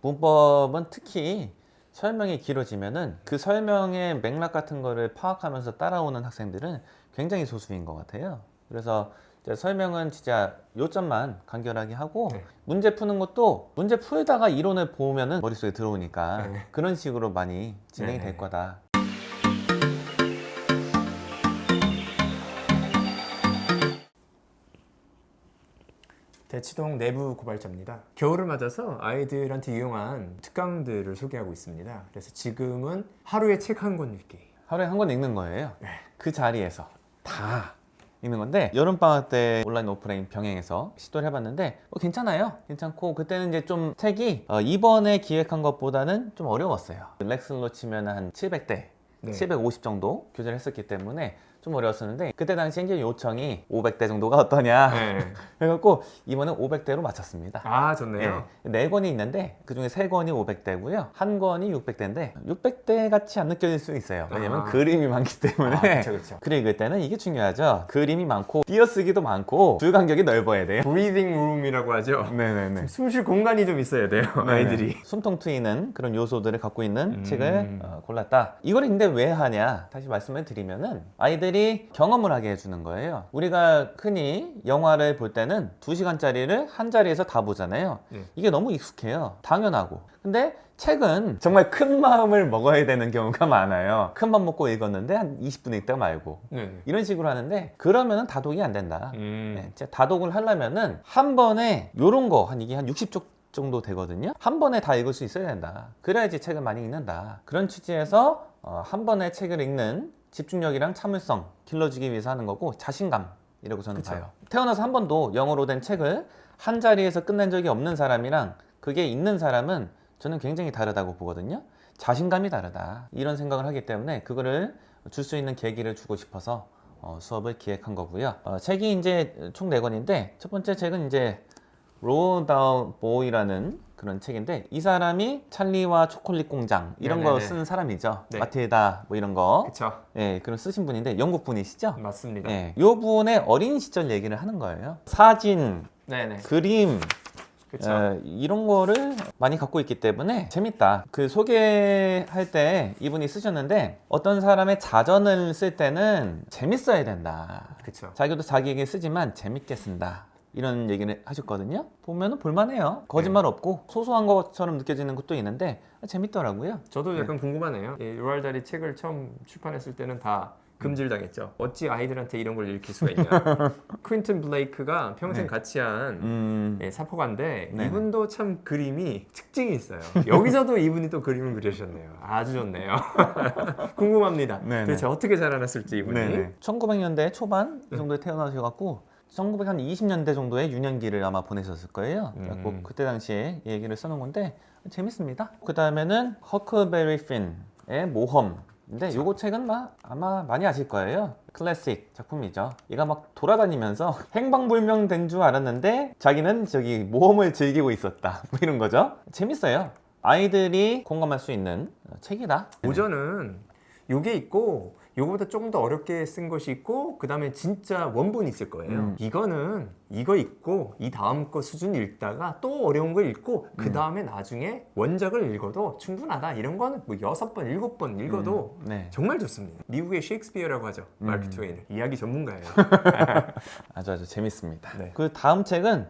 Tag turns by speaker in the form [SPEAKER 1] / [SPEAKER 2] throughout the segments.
[SPEAKER 1] 문법은 특히 설명이 길어지면은 그 설명의 맥락 같은 거를 파악하면서 따라오는 학생들은 굉장히 소수인 것 같아요. 그래서 이제 설명은 진짜 요점만 간결하게 하고
[SPEAKER 2] 네.
[SPEAKER 1] 문제 푸는 것도 문제 풀다가 이론을 보면은 머릿속에 들어오니까
[SPEAKER 2] 네.
[SPEAKER 1] 그런 식으로 많이 진행이
[SPEAKER 2] 네.
[SPEAKER 1] 될 거다.
[SPEAKER 2] 대치동 내부 고발자입니다. 겨울을 맞아서 아이들한테 유용한 특강들을 소개하고 있습니다. 그래서 지금은 하루에 책 한 권 읽기.
[SPEAKER 1] 하루에 한 권 읽는 거예요.
[SPEAKER 2] 네.
[SPEAKER 1] 그 자리에서 다 읽는 건데 여름 방학 때 온라인 오프라인 병행해서 시도를 해봤는데 어, 괜찮아요. 괜찮고 그때는 이제 좀 책이 어, 이번에 기획한 것보다는 좀 어려웠어요. 렉슬로 치면 한 700대,
[SPEAKER 2] 네.
[SPEAKER 1] 750 정도 교재를 했었기 때문에 좀 어려웠었는데 그때 당시 생긴 요청이 500대 정도가 어떠냐
[SPEAKER 2] 네.
[SPEAKER 1] 그래갖고 이번엔 500대로 맞췄습니다.
[SPEAKER 2] 아 좋네요.
[SPEAKER 1] 예, 네 권이 있는데 그 중에 세 권이 500대고요. 한 권이 600대인데 600대 같이 안 느껴질 수 있어요. 왜냐면
[SPEAKER 2] 아.
[SPEAKER 1] 그림이 많기 때문에.
[SPEAKER 2] 아, 그렇죠, 그렇죠.
[SPEAKER 1] 글 읽을 때는 이게 중요하죠. 그림이 많고 띄어쓰기도 많고 줄 간격이 넓어야 돼요.
[SPEAKER 2] 브리딩 룸이라고 하죠.
[SPEAKER 1] 네네네.
[SPEAKER 2] 숨 쉴 공간이 좀 있어야 돼요. 아이들이.
[SPEAKER 1] 숨통 트이는 그런 요소들을 갖고 있는
[SPEAKER 2] 음.
[SPEAKER 1] 책을 어, 골랐다. 이걸 근데 왜 하냐? 다시 말씀을 드리면은 아이들이 경험을 하게 해주는 거예요. 우리가 흔히 영화를 볼 때는 2시간짜리를 한 자리에서 다 보잖아요.
[SPEAKER 2] 네.
[SPEAKER 1] 이게 너무 익숙해요. 당연하고. 근데 책은 정말 큰 마음을 먹어야 되는 경우가 많아요. 큰 맘 먹고 읽었는데 한 20분 읽다 말고.
[SPEAKER 2] 네.
[SPEAKER 1] 이런 식으로 하는데 그러면은 다독이 안 된다.
[SPEAKER 2] 음.
[SPEAKER 1] 네, 다독을 하려면은 한 번에 요런 거 한 이게 한 60쪽 정도 되거든요. 한 번에 다 읽을 수 있어야 된다. 그래야지 책을 많이 읽는다. 그런 취지에서 어, 한 번에 책을 읽는 집중력이랑 참을성 길러주기 위해서 하는 거고 자신감이라고 저는
[SPEAKER 2] 그쵸.
[SPEAKER 1] 봐요. 태어나서 한 번도 영어로 된 책을 한 자리에서 끝낸 적이 없는 사람이랑 그게 있는 사람은 저는 굉장히 다르다고 보거든요. 자신감이 다르다. 이런 생각을 하기 때문에 그거를 줄 수 있는 계기를 주고 싶어서 어, 수업을 기획한 거고요. 어, 책이 이제 총 네 권인데 첫 번째 책은 이제 로다운 보이라는 그런 책인데 이 사람이 찰리와 초콜릿 공장 이런 거. 쓴 사람이죠.
[SPEAKER 2] 네.
[SPEAKER 1] 마틸다 뭐 이런 거.
[SPEAKER 2] 그렇죠.
[SPEAKER 1] 예, 그런 쓰신 분인데 영국 분이시죠?
[SPEAKER 2] 맞습니다.
[SPEAKER 1] 예, 요 분의 어린 시절 얘기를 하는 거예요. 사진,
[SPEAKER 2] 네네.
[SPEAKER 1] 그림,
[SPEAKER 2] 그렇죠.
[SPEAKER 1] 어, 이런 거를 많이 갖고 있기 때문에 재밌다. 그 소개할 때 이분이 쓰셨는데 어떤 사람의 자전을 쓸 때는 재밌어야 된다.
[SPEAKER 2] 그렇죠.
[SPEAKER 1] 자기도 자기에게 쓰지만 재밌게 쓴다. 이런 얘기를 하셨거든요. 보면은 볼만해요. 거짓말 없고 소소한 것처럼 느껴지는 것도 있는데 재밌더라고요.
[SPEAKER 2] 저도
[SPEAKER 1] 네.
[SPEAKER 2] 약간 궁금하네요. 이 로알달이 책을 처음 출판했을 때는 다 금질당했죠. 어찌 아이들한테 이런 걸 읽힐 수가 있냐. 퀸튼 블레이크가 평생
[SPEAKER 1] 네.
[SPEAKER 2] 같이 한
[SPEAKER 1] 음,
[SPEAKER 2] 예, 사포가인데
[SPEAKER 1] 네.
[SPEAKER 2] 이분도 참 그림이 특징이 있어요. 여기서도 이분이 또 그림을 그리셨네요. 아주 좋네요. 궁금합니다.
[SPEAKER 1] 네네.
[SPEAKER 2] 도대체 어떻게 자라났을지 이분이.
[SPEAKER 1] 네네. 1900년대 초반 이 정도에 태어나셔갖고 1920년대 정도의 유년기를 아마 보내셨을 거예요.
[SPEAKER 2] 음.
[SPEAKER 1] 그래갖고 그때 당시에 이 얘기를 써놓은 건데 재밌습니다. 그 다음에는 허크베리 핀의 모험인데 요거 책은 막 아마 많이 아실 거예요. 클래식 작품이죠. 얘가 막 돌아다니면서 행방불명된 줄 알았는데 자기는 저기 모험을 즐기고 있었다. 뭐 이런 거죠. 재밌어요. 아이들이 공감할 수 있는 책이다.
[SPEAKER 2] 오전은 요게 있고 요거보다 조금 더 어렵게 쓴 것이 있고 그 다음에 진짜 원본이 있을 거예요.
[SPEAKER 1] 음.
[SPEAKER 2] 이거는 이거 읽고 이 다음 거 수준 읽다가 또 어려운 거 읽고
[SPEAKER 1] 음.
[SPEAKER 2] 그 다음에 나중에 원작을 읽어도 충분하다. 이런 거는 뭐 여섯 번, 일곱 번 읽어도
[SPEAKER 1] 음, 네.
[SPEAKER 2] 정말 좋습니다. 미국의 셰익스피어라고 하죠. 마크
[SPEAKER 1] 음.
[SPEAKER 2] 트웨인. 이야기 전문가예요.
[SPEAKER 1] 아주 아주 재밌습니다.
[SPEAKER 2] 네.
[SPEAKER 1] 그 다음 책은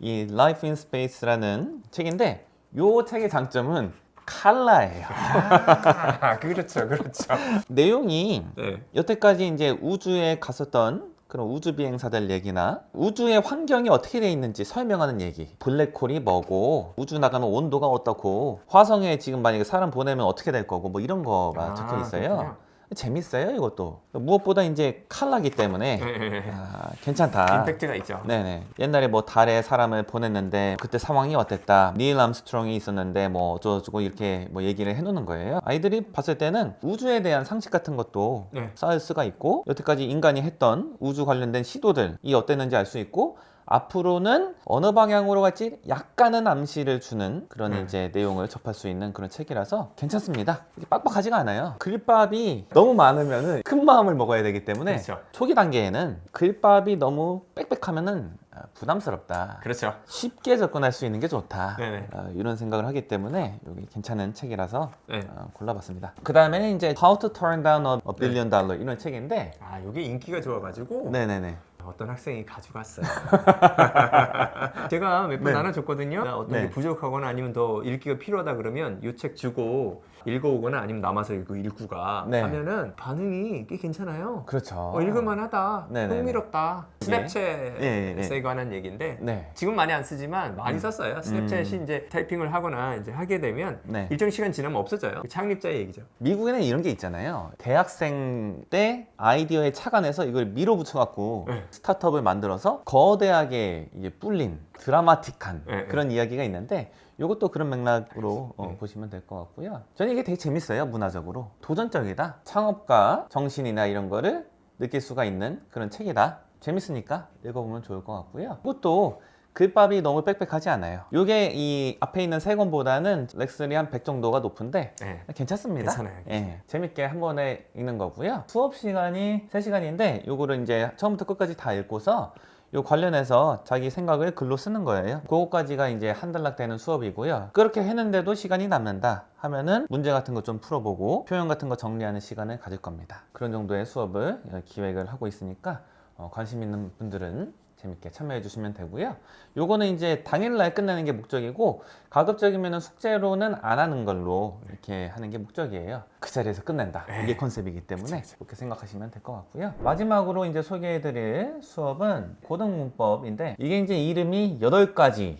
[SPEAKER 1] 이 Life in Space라는 책인데 요 책의 장점은 칼라예요.
[SPEAKER 2] 아, 그렇죠, 그렇죠.
[SPEAKER 1] 내용이
[SPEAKER 2] 네.
[SPEAKER 1] 여태까지 이제 우주에 갔었던 그런 우주 비행사들 얘기나 우주의 환경이 어떻게 돼 있는지 설명하는 얘기. 블랙홀이 뭐고 우주 나가면 온도가 어떻고 화성에 지금 만약에 사람 보내면 어떻게 될 거고 뭐 이런 거가
[SPEAKER 2] 아,
[SPEAKER 1] 적혀 있어요.
[SPEAKER 2] 그렇군요.
[SPEAKER 1] 재밌어요 이것도. 무엇보다 이제 칼라기 때문에
[SPEAKER 2] 네.
[SPEAKER 1] 아, 괜찮다.
[SPEAKER 2] 임팩트가 있죠.
[SPEAKER 1] 네네. 옛날에 뭐 달에 사람을 보냈는데 그때 상황이 어땠다. 닐 암스트롱이 있었는데 뭐 어쩌고저쩌고 이렇게 뭐 얘기를 해놓는 거예요. 아이들이 봤을 때는 우주에 대한 상식 같은 것도
[SPEAKER 2] 네.
[SPEAKER 1] 쌓을 수가 있고 여태까지 인간이 했던 우주 관련된 시도들이 어땠는지 알 수 있고 앞으로는 어느 방향으로 갈지 약간은 암시를 주는 그런
[SPEAKER 2] 네.
[SPEAKER 1] 이제 내용을 접할 수 있는 그런 책이라서 괜찮습니다. 이게 빡빡하지가 않아요. 글밥이 너무 많으면은 큰 마음을 먹어야 되기 때문에
[SPEAKER 2] 그렇죠.
[SPEAKER 1] 초기 단계에는 글밥이 너무 빽빽하면은 어, 부담스럽다.
[SPEAKER 2] 그렇죠.
[SPEAKER 1] 쉽게 접근할 수 있는 게 좋다.
[SPEAKER 2] 네네.
[SPEAKER 1] 어, 이런 생각을 하기 때문에 여기 괜찮은 책이라서
[SPEAKER 2] 네.
[SPEAKER 1] 어, 골라봤습니다. 그 다음에는 이제 How to Turn Down a Billion Dollar 이런 책인데,
[SPEAKER 2] 아 이게 인기가 좋아가지고
[SPEAKER 1] 네네네.
[SPEAKER 2] 어떤 학생이 가져갔어요. 제가 몇 번
[SPEAKER 1] 네.
[SPEAKER 2] 나눠줬거든요. 어떤
[SPEAKER 1] 네.
[SPEAKER 2] 게 부족하거나 아니면 더 읽기가 필요하다 그러면 이 책 주고 읽어오거나 아니면 남아서 읽고 읽구가
[SPEAKER 1] 네.
[SPEAKER 2] 하면은 반응이 꽤 괜찮아요.
[SPEAKER 1] 그렇죠.
[SPEAKER 2] 어, 읽을만하다,
[SPEAKER 1] 네 네 네.
[SPEAKER 2] 흥미롭다. 스냅챗에
[SPEAKER 1] 예, 예, 예.
[SPEAKER 2] 관한 얘기인데
[SPEAKER 1] 네.
[SPEAKER 2] 지금 많이 안 쓰지만 많이 썼어요. 스냅챗이 이제 타이핑을 하거나 이제 하게 되면
[SPEAKER 1] 네.
[SPEAKER 2] 일정 시간 지나면 없어져요. 그 창립자의 얘기죠.
[SPEAKER 1] 미국에는 이런 게 있잖아요. 대학생 때 아이디어에 착안해서 이걸 밀어붙여갖고
[SPEAKER 2] 네.
[SPEAKER 1] 스타트업을 만들어서 거대하게 이게 뿔린 드라마틱한
[SPEAKER 2] 네,
[SPEAKER 1] 그런 이야기가 있는데 이것도 그런 맥락으로 어,
[SPEAKER 2] 네.
[SPEAKER 1] 보시면 될 것 같고요. 저는 이게 되게 재밌어요. 문화적으로 도전적이다. 창업가 정신이나 이런 거를 느낄 수가 있는 그런 책이다. 재밌으니까 읽어보면 좋을 것 같고요. 그것도 글밥이 너무 빽빽하지 않아요. 이게 이 앞에 있는 세 권보다는 렉슬이 한 100 정도가 높은데
[SPEAKER 2] 네.
[SPEAKER 1] 괜찮습니다.
[SPEAKER 2] 괜찮아요.
[SPEAKER 1] 예, 재밌게 한 번에 읽는 거고요. 수업 시간이 3시간인데 요거를 이제 처음부터 끝까지 다 읽고서 요 관련해서 자기 생각을 글로 쓰는 거예요. 그거까지가 이제 한 단락 되는 수업이고요. 그렇게 했는데도 시간이 남는다 하면은 문제 같은 거 좀 풀어보고 표현 같은 거 정리하는 시간을 가질 겁니다. 그런 정도의 수업을 어, 기획을 하고 있으니까 어, 관심 있는 분들은 재밌게 참여해 주시면 되고요. 요거는 이제 당일날 끝내는 게 목적이고 가급적이면 숙제로는 안 하는 걸로 이렇게 하는 게 목적이에요. 그 자리에서 끝낸다. 이게 컨셉이기 때문에 그렇게 생각하시면 될 것 같고요. 마지막으로 이제 소개해 드릴 수업은 고등문법인데 이게 이제 이름이 8가지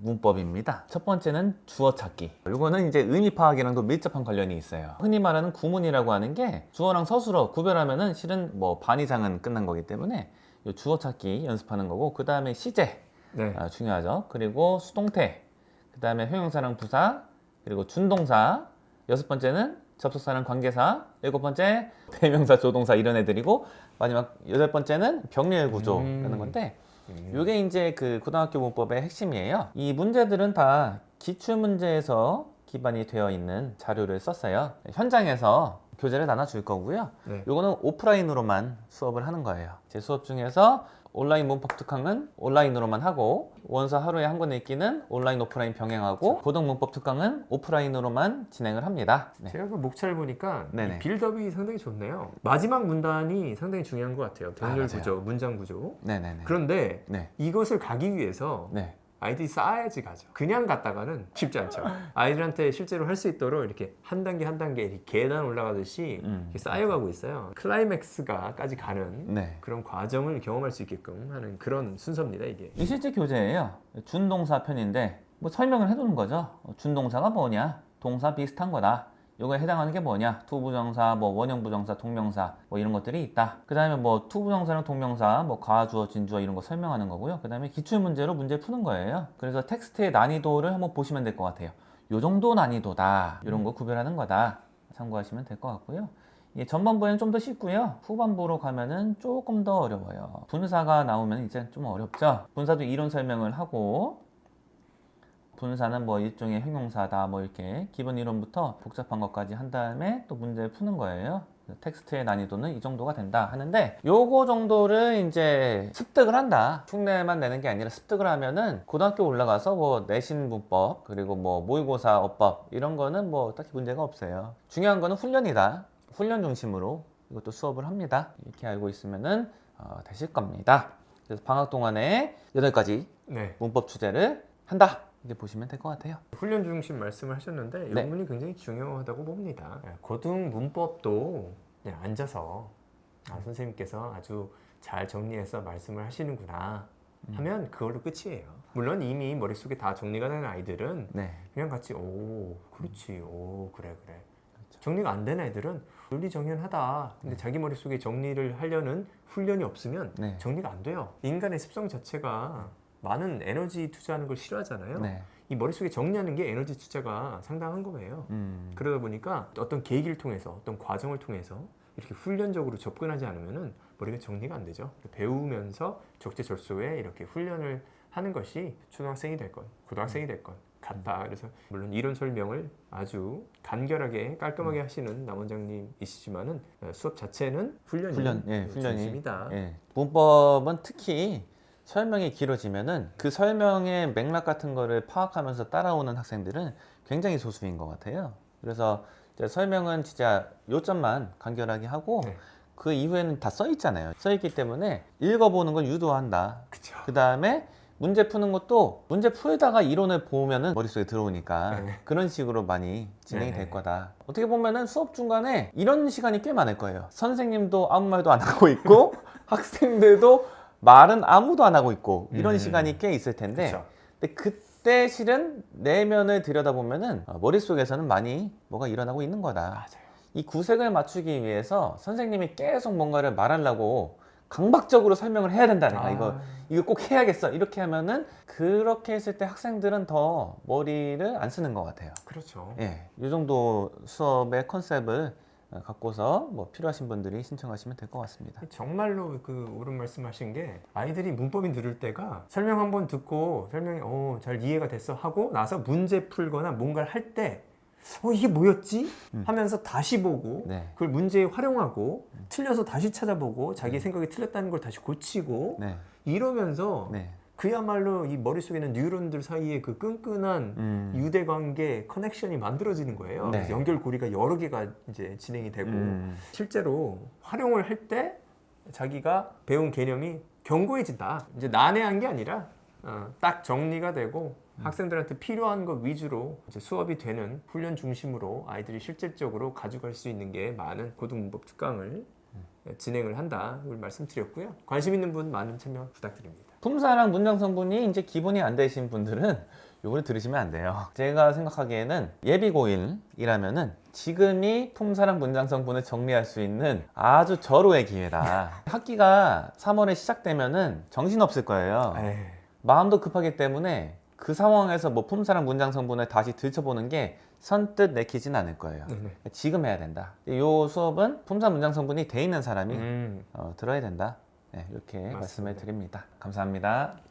[SPEAKER 1] 문법입니다. 첫 번째는 주어 찾기. 이거는 이제 의미 파악이랑도 밀접한 관련이 있어요. 흔히 말하는 구문이라고 하는 게 주어랑 서술어 구별하면은 실은 뭐 반 이상은 끝난 거기 때문에 이 주어 찾기 연습하는 거고 그 다음에 시제
[SPEAKER 2] 네.
[SPEAKER 1] 아, 중요하죠. 그리고 수동태, 그 다음에 형용사랑 부사, 그리고 준동사. 여섯 번째는 접속사랑 관계사. 일곱 번째 대명사, 조동사 이런 애들이고 마지막 여덟 번째는 병렬 구조라는
[SPEAKER 2] 음.
[SPEAKER 1] 건데
[SPEAKER 2] 음.
[SPEAKER 1] 이게 이제 그 고등학교 문법의 핵심이에요. 이 문제들은 다 기출 문제에서 기반이 되어 있는 자료를 썼어요. 현장에서 교재를 나눠줄 거고요.
[SPEAKER 2] 네.
[SPEAKER 1] 요거는 오프라인으로만 수업을 하는 거예요. 제 수업 중에서 온라인 문법 특강은 온라인으로만 하고 원서 하루에 한 권 읽기는 온라인 오프라인 병행하고 고등 문법 특강은 오프라인으로만 진행을 합니다. 네.
[SPEAKER 2] 제가 그 목차를 보니까
[SPEAKER 1] 네네.
[SPEAKER 2] 이 빌드업이 상당히 좋네요. 마지막 문단이 상당히 중요한 것 같아요. 병렬
[SPEAKER 1] 맞아요.
[SPEAKER 2] 구조, 문장 구조.
[SPEAKER 1] 네네네.
[SPEAKER 2] 그런데
[SPEAKER 1] 네.
[SPEAKER 2] 이것을 가기 위해서
[SPEAKER 1] 네.
[SPEAKER 2] 아이들이 쌓아야지 가죠. 그냥 갔다가는 쉽지 않죠. 아이들한테 실제로 할 수 있도록 이렇게 한 단계 한 단계 이렇게 계단 올라가듯이
[SPEAKER 1] 음.
[SPEAKER 2] 이렇게 쌓여가고 있어요. 클라이맥스가까지 가는
[SPEAKER 1] 네.
[SPEAKER 2] 그런 과정을 경험할 수 있게끔 하는 그런 순서입니다. 이게.
[SPEAKER 1] 이 실제 교재예요. 준동사 편인데 뭐 설명을 해두는 거죠. 어, 준동사가 뭐냐? 동사 비슷한 거다. 요거에 해당하는 게 뭐냐? 투부정사, 뭐 원형부정사, 동명사 뭐 이런 것들이 있다. 그 다음에 뭐 투부정사랑 동명사, 뭐 가주어, 진주어 이런 거 설명하는 거고요. 그 다음에 기출 문제로 문제 푸는 거예요. 그래서 텍스트의 난이도를 한번 보시면 될 것 같아요. 요 정도 난이도다. 이런 거 구별하는 거다. 참고하시면 될 것 같고요. 이 전반부에는 좀 더 쉽고요. 후반부로 가면은 조금 더 어려워요. 분사가 나오면 이제 좀 어렵죠. 분사도 이론 설명을 하고 분사는 뭐 일종의 형용사다 뭐 이렇게 기본 이론부터 복잡한 것까지 한 다음에 또 문제를 푸는 거예요. 텍스트의 난이도는 이 정도가 된다 하는데 요거 정도를 이제 습득을 한다. 흉내만 내는 게 아니라 습득을 하면은 고등학교 올라가서 뭐 내신 문법 그리고 뭐 모의고사 어법 이런 거는 뭐 딱히 문제가 없어요. 중요한 거는 훈련이다. 훈련 중심으로 이것도 수업을 합니다. 이렇게 알고 있으면은 어, 되실 겁니다. 그래서 방학 동안에 8가지
[SPEAKER 2] 네.
[SPEAKER 1] 문법 주제를 한다 이렇게 보시면 될 것 같아요.
[SPEAKER 2] 훈련 중심 말씀을 하셨는데 이
[SPEAKER 1] 네.
[SPEAKER 2] 부분이 굉장히 중요하다고 봅니다. 네, 고등 문법도 그냥 앉아서 아, 선생님께서 아주 잘 정리해서 말씀을 하시는구나 하면 그걸로 끝이에요. 물론 이미 머릿속에 다 정리가 된 아이들은
[SPEAKER 1] 네.
[SPEAKER 2] 그냥 같이 오 그렇지. 오 그래 그래. 정리가 안된 애들은 논리정연하다. 근데 자기 머릿속에 정리를 하려는 훈련이 없으면
[SPEAKER 1] 네.
[SPEAKER 2] 정리가 안 돼요. 인간의 습성 자체가 많은 에너지 투자하는 걸 싫어하잖아요
[SPEAKER 1] 네.
[SPEAKER 2] 이 머릿속에 정리하는 게 에너지 투자가 상당한 거예요
[SPEAKER 1] 음.
[SPEAKER 2] 그러다 보니까 어떤 계기를 통해서 어떤 과정을 통해서 이렇게 훈련적으로 접근하지 않으면은 머리가 정리가 안 되죠. 배우면서 적재적소에 이렇게 훈련을 하는 것이 초등학생이 됐건 고등학생이 됐건 같다. 그래서 물론 이론 설명을 아주 간결하게 깔끔하게 하시는 남 원장님이시지만은 어, 수업 자체는 훈련이
[SPEAKER 1] 훈련, 예, 훈련이.
[SPEAKER 2] 중심이다.
[SPEAKER 1] 예. 문법은 특히 설명이 길어지면은 그 설명의 맥락 같은 거를 파악하면서 따라오는 학생들은 굉장히 소수인 것 같아요. 그래서 설명은 진짜 요점만 간결하게 하고
[SPEAKER 2] 네.
[SPEAKER 1] 그 이후에는 다 써 있잖아요. 써 있기 때문에 읽어보는 걸 유도한다. 그 다음에 문제 푸는 것도 문제 풀다가 이론을 보면은 머릿속에 들어오니까
[SPEAKER 2] 네.
[SPEAKER 1] 그런 식으로 많이 진행이
[SPEAKER 2] 네.
[SPEAKER 1] 될 거다. 어떻게 보면은 수업 중간에 이런 시간이 꽤 많을 거예요. 선생님도 아무 말도 안 하고 있고 학생들도 말은 아무도 안 하고 있고 이런
[SPEAKER 2] 음.
[SPEAKER 1] 시간이 꽤 있을 텐데
[SPEAKER 2] 그쵸.
[SPEAKER 1] 근데 그때 실은 내면을 들여다보면은 어, 머릿속에서는 많이 뭐가 일어나고 있는 거다.
[SPEAKER 2] 맞아요.
[SPEAKER 1] 이 구색을 맞추기 위해서 선생님이 계속 뭔가를 말하려고 강박적으로 설명을 해야 된다. 내가
[SPEAKER 2] 아,
[SPEAKER 1] 이거 이거 꼭 해야겠어. 이렇게 하면은 그렇게 했을 때 학생들은 더 머리를 안 쓰는 것 같아요.
[SPEAKER 2] 그렇죠.
[SPEAKER 1] 예, 이 정도 수업의 컨셉을 어, 갖고서 뭐 필요하신 분들이 신청하시면 될 것 같습니다.
[SPEAKER 2] 정말로 그 옳은 말씀하신 게 아이들이 문법이 늘을 때가 설명 한번 듣고 설명이 어, 잘 이해가 됐어 하고 나서 문제 풀거나 뭔가를 할 때 어, 이게 뭐였지?
[SPEAKER 1] 음.
[SPEAKER 2] 하면서 다시 보고
[SPEAKER 1] 네,
[SPEAKER 2] 그걸 문제에 활용하고 틀려서 다시 찾아보고 자기 생각이 틀렸다는 걸 다시 고치고
[SPEAKER 1] 네,
[SPEAKER 2] 이러면서
[SPEAKER 1] 네.
[SPEAKER 2] 그야말로 이 머릿속에 있는 뉴런들 사이에 그 끈끈한
[SPEAKER 1] 음,
[SPEAKER 2] 유대 관계 커넥션이 만들어지는 거예요.
[SPEAKER 1] 네.
[SPEAKER 2] 그래서 연결 고리가 여러 개가 이제 진행이 되고
[SPEAKER 1] 음,
[SPEAKER 2] 실제로 활용을 할 때 자기가 배운 개념이 견고해진다. 이제 난해한 게 아니라 어, 딱 정리가 되고 학생들한테 필요한 것 위주로 이제 수업이 되는 훈련 중심으로 아이들이 실질적으로 가져갈 수 있는 게 많은 고등문법 특강을 진행을 한다. 을 말씀드렸고요. 관심 있는 분 많은 참여 부탁드립니다.
[SPEAKER 1] 품사랑 문장 성분이 이제 기본이 안 되신 분들은 요걸 들으시면 안 돼요. 제가 생각하기에는 예비 고일이라면은 지금이 품사랑 문장 성분을 정리할 수 있는 아주 절호의 기회다. 학기가 3월에 시작되면은 정신 없을 거예요.
[SPEAKER 2] 에이,
[SPEAKER 1] 마음도 급하기 때문에 그 상황에서 뭐 품사랑 문장 성분을 다시 들춰보는 게 선뜻 내키진 않을 거예요.
[SPEAKER 2] 네네.
[SPEAKER 1] 지금 해야 된다. 이 수업은 품사 문장 성분이 돼 있는 사람이
[SPEAKER 2] 음.
[SPEAKER 1] 어, 들어야 된다. 네, 이렇게 말씀을 드립니다. 감사합니다.